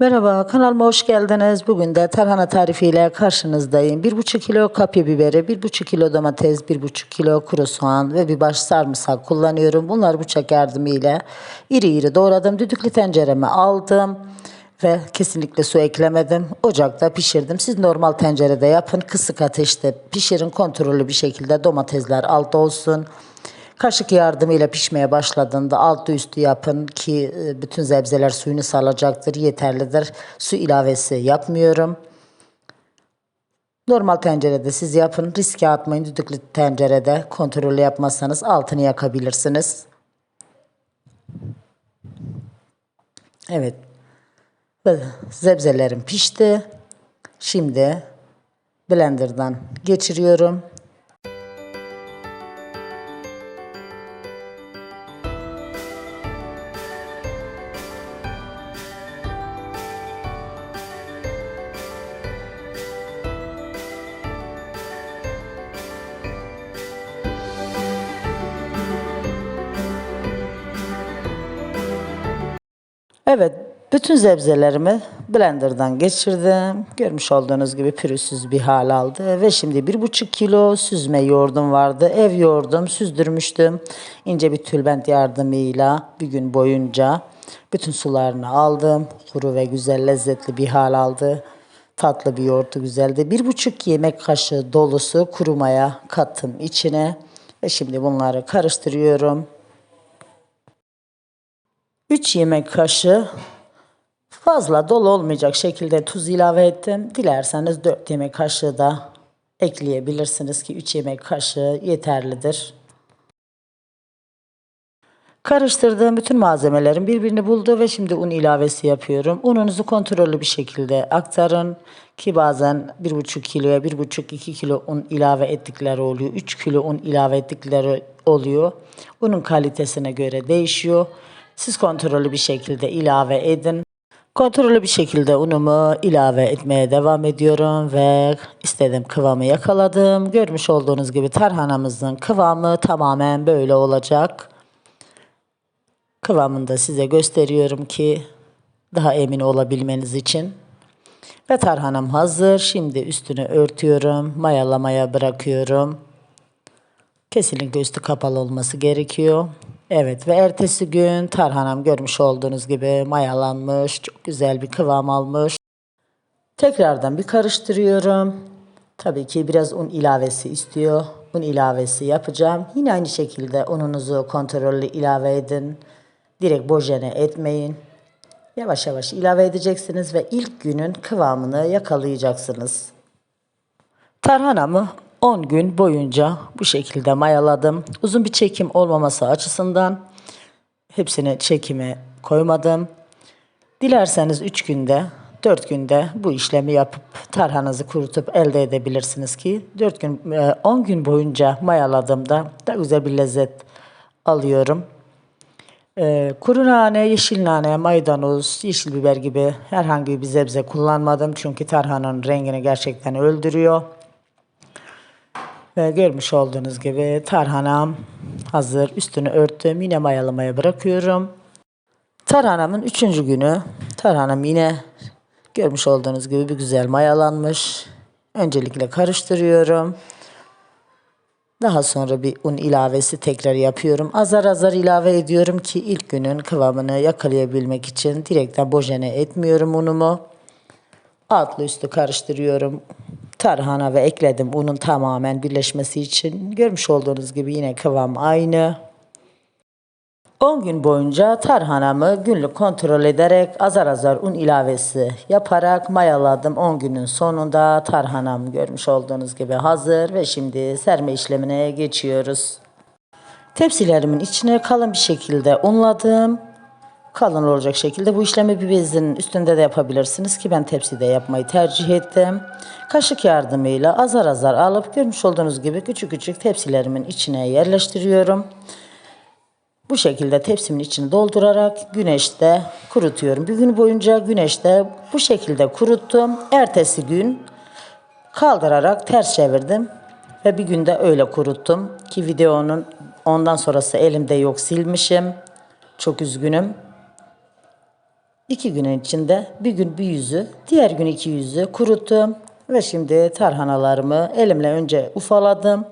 Merhaba, kanalıma hoş geldiniz. Bugün de tarhana tarifiyle karşınızdayım. 1,5 kilo kapya biberi, 1,5 kilo domates, 1,5 kilo kuru soğan ve bir baş sarımsak kullanıyorum. Bunları bıçak yardımıyla iri iri doğradım. Düdüklü tencereme aldım ve kesinlikle su eklemedim. Ocakta pişirdim. Siz normal tencerede yapın. Kısık ateşte pişirin. Kontrollü bir şekilde domatesler altta olsun. Kaşık yardımıyla pişmeye başladığında altı üstü yapın ki e, bütün zebzeler suyunu salacaktır. Yeterlidir. Su ilavesi yapmıyorum. Normal tencerede siz yapın. Riske atmayın. Düdüklü tencerede kontrollü yapmazsanız altını yakabilirsiniz. Evet. Ve zebzelerim pişti. Şimdi blenderdan geçiriyorum. Evet, bütün zebzelerimi blenderdan geçirdim. Görmüş olduğunuz gibi pürüzsüz bir hal aldı. Ve şimdi bir buçuk kilo süzme yoğurdum vardı. Ev yoğurdum, süzdürmüştüm. İnce bir tülbent yardımıyla bir gün boyunca bütün sularını aldım. Kuru ve güzel lezzetli bir hal aldı. Tatlı bir yoğurtu güzeldi. Bir buçuk yemek kaşığı dolusu kuru maya kattım içine. Ve şimdi bunları karıştırıyorum. 3 yemek kaşığı fazla dolu olmayacak şekilde tuz ilave ettim. Dilerseniz 4 yemek kaşığı da ekleyebilirsiniz ki 3 yemek kaşığı yeterlidir. Karıştırdığım bütün malzemelerin birbirini buldu ve şimdi un ilavesi yapıyorum. Ununuzu kontrollü bir şekilde aktarın ki bazen 1,5 kiloya 1,5-2 kilo un ilave ettikleri oluyor. 3 kilo un ilave ettikleri oluyor. Unun kalitesine göre değişiyor. Siz kontrollü bir şekilde ilave edin. Kontrollü bir şekilde unumu ilave etmeye devam ediyorum ve istediğim kıvamı yakaladım. Görmüş olduğunuz gibi tarhanamızın kıvamı tamamen böyle olacak. Kıvamını da size gösteriyorum ki daha emin olabilmeniz için. Ve tarhanam hazır. Şimdi üstünü örtüyorum. Mayalamaya bırakıyorum. Kesinlikle üstü kapalı olması gerekiyor. Evet ve ertesi gün tarhanam görmüş olduğunuz gibi mayalanmış, çok güzel bir kıvam almış. Tekrardan bir karıştırıyorum. Tabii ki biraz un ilavesi istiyor. Un ilavesi yapacağım. Yine aynı şekilde ununuzu kontrollü ilave edin. Direkt bojene etmeyin. Yavaş yavaş ilave edeceksiniz ve ilk günün kıvamını yakalayacaksınız. Tarhanamı 10 gün boyunca bu şekilde mayaladım. Uzun bir çekim olmaması açısından hepsini çekime koymadım. Dilerseniz 3 günde, 4 günde bu işlemi yapıp tarhanızı kurutup elde edebilirsiniz ki 4 gün 10 gün boyunca mayaladığımda da güzel bir lezzet alıyorum. Ee, kuru nane, yeşil nane, maydanoz, yeşil biber gibi herhangi bir sebze kullanmadım. Çünkü tarhananın rengini gerçekten öldürüyor. Ve görmüş olduğunuz gibi tarhanam hazır. Üstünü örttüm. Yine mayalamaya bırakıyorum. Tarhanamın üçüncü günü. Tarhanam yine görmüş olduğunuz gibi bir güzel mayalanmış. Öncelikle karıştırıyorum. Daha sonra bir un ilavesi tekrar yapıyorum. Azar azar ilave ediyorum ki ilk günün kıvamını yakalayabilmek için direkten bojene etmiyorum unumu. Altlı üstü karıştırıyorum. Tarhana ve ekledim unun tamamen birleşmesi için. Görmüş olduğunuz gibi yine kıvam aynı. 10 gün boyunca tarhanamı günlük kontrol ederek azar azar un ilavesi yaparak mayaladım. 10 günün sonunda tarhanam görmüş olduğunuz gibi hazır ve şimdi serme işlemine geçiyoruz. Tepsilerimin içine kalın bir şekilde unladım. Kalın olacak şekilde bu işlemi bir bezin üstünde de yapabilirsiniz ki ben tepside yapmayı tercih ettim. Kaşık yardımıyla azar azar alıp görmüş olduğunuz gibi küçük küçük tepsilerimin içine yerleştiriyorum. Bu şekilde tepsimin içini doldurarak güneşte kurutuyorum. Bir gün boyunca güneşte bu şekilde kuruttum. Ertesi gün kaldırarak ters çevirdim ve bir günde öyle kuruttum ki videonun ondan sonrası elimde yok silmişim. Çok üzgünüm. İki günün içinde bir gün bir yüzü, diğer gün iki yüzü kuruttum. Ve şimdi tarhanalarımı elimle önce ufaladım.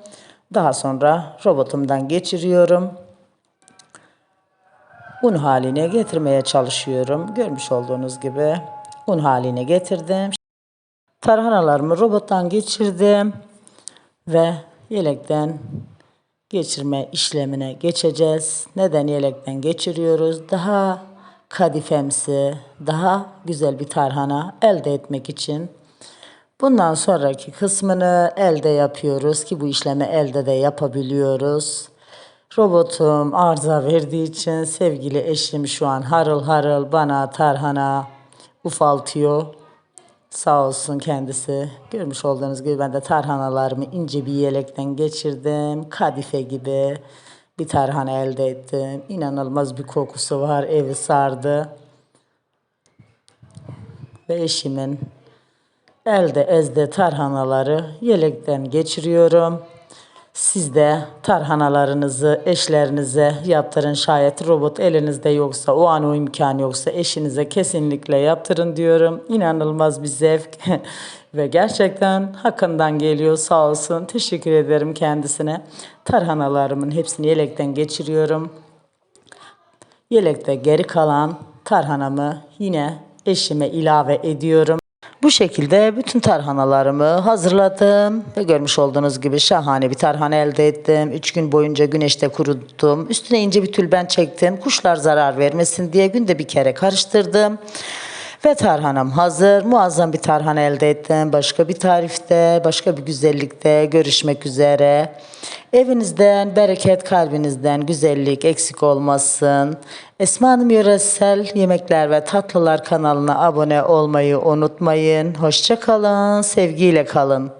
Daha sonra robotumdan geçiriyorum. Un haline getirmeye çalışıyorum. Görmüş olduğunuz gibi un haline getirdim. Tarhanalarımı robottan geçirdim ve yelekten geçirme işlemine geçeceğiz. Neden yelekten geçiriyoruz? Daha kadifemsi, daha güzel bir tarhana elde etmek için. Bundan sonraki kısmını elde yapıyoruz ki bu işlemi elde de yapabiliyoruz. Robotum arıza verdiği için sevgili eşim şu an harıl harıl bana tarhana ufaltıyor. Sağ olsun kendisi. Görmüş olduğunuz gibi ben de tarhanalarımı ince bir yelekten geçirdim. Kadife gibi bir tarhana elde ettim. İnanılmaz bir kokusu var. Evi sardı. Ve eşimin elde ezde tarhanaları yelekten geçiriyorum. Siz de tarhanalarınızı eşlerinize yaptırın. Şayet robot elinizde yoksa, o an o imkan yoksa eşinize kesinlikle yaptırın diyorum. İnanılmaz bir zevk ve gerçekten hakkından geliyor sağ olsun. Teşekkür ederim kendisine. Tarhanalarımın hepsini yelekten geçiriyorum. Yelekte geri kalan tarhanamı yine eşime ilave ediyorum. Bu şekilde bütün tarhanalarımı hazırladım ve görmüş olduğunuz gibi şahane bir tarhana elde ettim. 3 gün boyunca güneşte kuruttum. Üstüne ince bir tülben çektim. Kuşlar zarar vermesin diye günde bir kere karıştırdım. Ve tarhanam hazır. Muazzam bir tarhana elde ettim. Başka bir tarifte, başka bir güzellikte görüşmek üzere. Evinizden bereket, kalbinizden güzellik eksik olmasın. Esma Hanım Yöresel Yemekler ve Tatlılar kanalına abone olmayı unutmayın. Hoşça kalın, sevgiyle kalın.